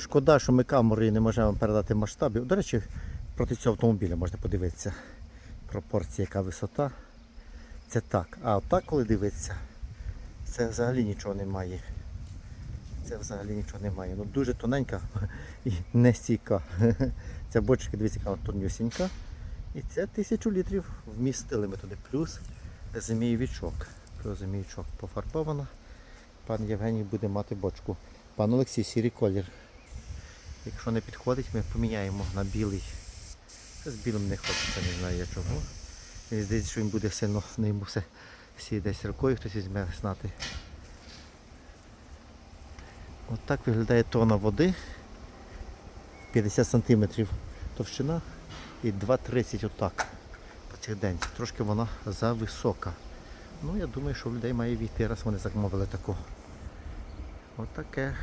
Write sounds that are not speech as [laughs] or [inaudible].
Шкода, що ми камерою не можемо передати масштабів. До речі, проти цього автомобіля можна подивитися. Пропорція, яка висота. Це так. А отак, коли дивитися, це взагалі нічого немає. Це взагалі нічого немає. Ну дуже тоненька і не стійка. [laughs] Ця бочка, дивіться, яка тонюсінька. І це тисячу літрів вмістили ми туди. Плюс змійовичок. Плюс змійовичок пофарбовано. Пан Євгеній буде мати бочку. Пан Олексій, сірий колір. Якщо не підходить, ми поміняємо на білий. З білим не хочеться, не знаю я чого. Мені здається, що він буде сильно ну, йому все всі десь рукою хтось візьме знати. От так виглядає тона води. 50 см товщина і 2,30 отак по цих день. Трошки вона зависока. Ну, я думаю, що в людей має війти, раз вони замовили таку. Отаке.